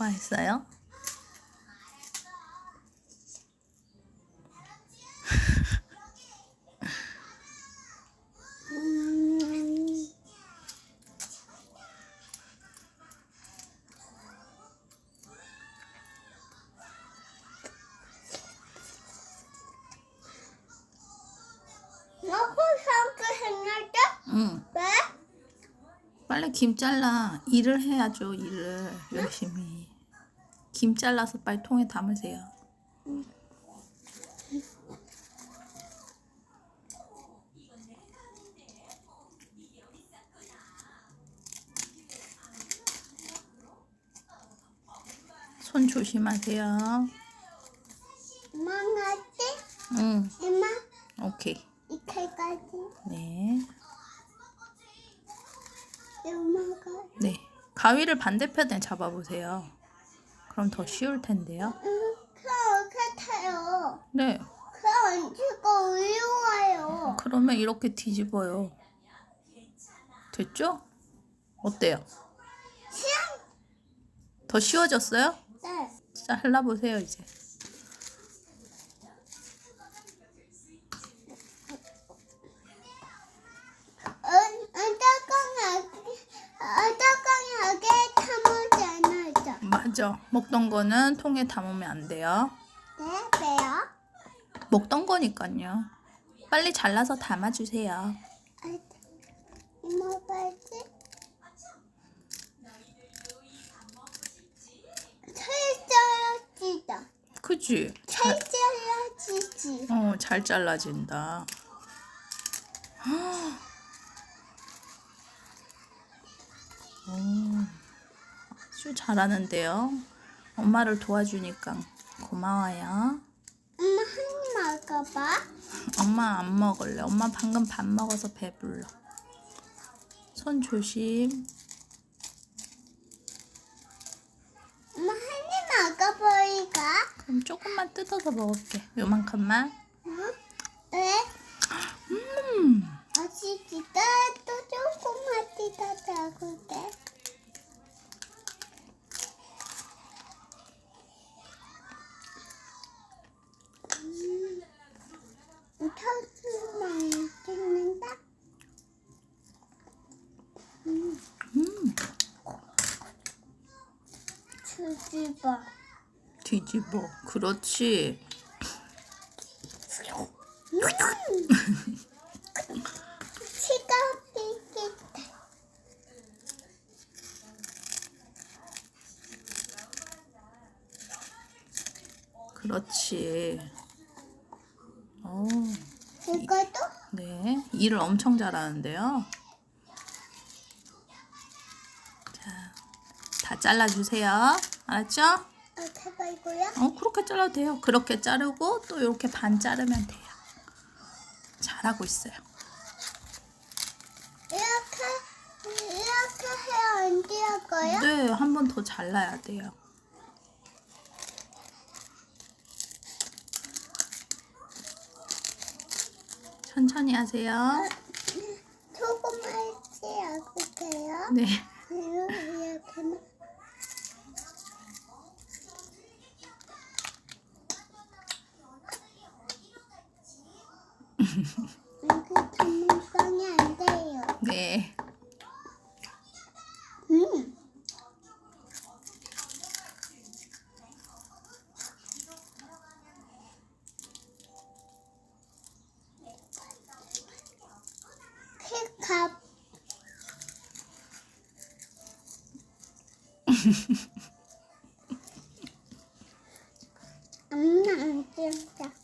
좋아했어요? 응. 왜? 빨리 김 잘라. 일을 해야죠, 일을. 열심히. 김 잘라서 빨리 통에 담으세요. 손 조심하세요. 망하지? 응, 엄마 오케이. 이렇게까지 네. 엄마가 네. 가위를 반대편에 잡아보세요. 그럼 더 쉬울 텐데요. 같아요. 네. 그럼 제가 어려워요. 그러면 이렇게 뒤집어요. 됐죠? 어때요? 더 쉬워졌어요? 네. 잘라보세요, 이제. 어떡하게 어떡하게 타먹지 않았죠? 맞아. 먹던 거는 통에 담으면 안 돼요. 네, 왜요? 먹던 거니까요. 빨리 잘라서 담아주세요. 이모 빨지? 철저해지다. 그지? 잘, 철저해지지. 어, 잘 잘라진다. 오, 아주 잘하는데요. 엄마를 도와주니까 고마워요. 엄마 한 입 먹어봐. 엄마 안 먹을래. 엄마 방금 밥 먹어서 배불러. 손 조심. 엄마 한 입 먹어보니까. 그럼 조금만 뜯어서 먹을게. 요만큼만. 응? 왜? 음, 아직이다 또 조금만 뜯어자고 돼. 음, 터스만 찍는다. 음, 음, 뒤집어. 뒤집어. 그렇지. 치가. 그렇지. 오, 이것도 네. 일을 엄청 잘하는데요. 자, 다 잘라주세요. 알았죠? 어떻게 이거야? 어, 그렇게 잘라도 돼요. 그렇게 자르고 또 이렇게 반 자르면 돼요. 잘하고 있어요. 이렇게 이렇게 해야 안 되고요? 네, 한 번 더 잘라야 돼요. 천천히 하세요. 조금만 치하고 돼요. 네. 이렇게만. 이거 전문성이 안 돼요. 네. 음. 픽업. 엄마 안 찍자.